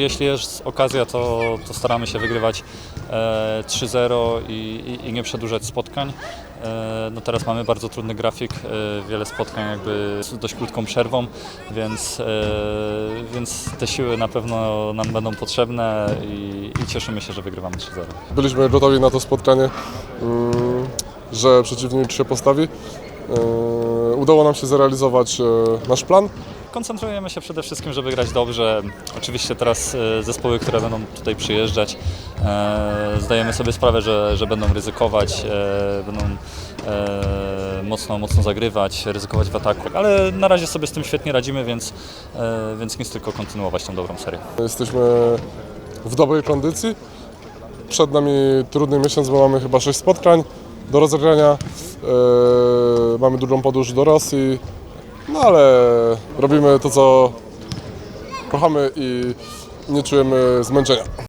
Jeśli jest okazja, to, to staramy się wygrywać e, 3-0 i, i, i nie przedłużać spotkań. E, no teraz mamy bardzo trudny grafik, e, wiele spotkań jakby z dość krótką przerwą, więc, e, więc te siły na pewno nam będą potrzebne i, i cieszymy się, że wygrywamy 3-0. Byliśmy gotowi na to spotkanie, mm, że przeciwnik się postawi. Yy, Udało nam się zrealizować e, nasz plan. Koncentrujemy się przede wszystkim, żeby grać dobrze. Oczywiście teraz e, zespoły, które będą tutaj przyjeżdżać, e, zdajemy sobie sprawę, że, że będą ryzykować, e, będą mocno, mocno zagrywać, ryzykować w ataku, ale na razie sobie z tym świetnie radzimy, więc, więc nic tylko kontynuować tą dobrą serię. Jesteśmy w dobrej kondycji. Przed nami trudny miesiąc, bo mamy chyba 6 spotkań do rozegrania. Mamy dużą podróż do Rosji, no ale robimy to, co kochamy i nie czujemy zmęczenia.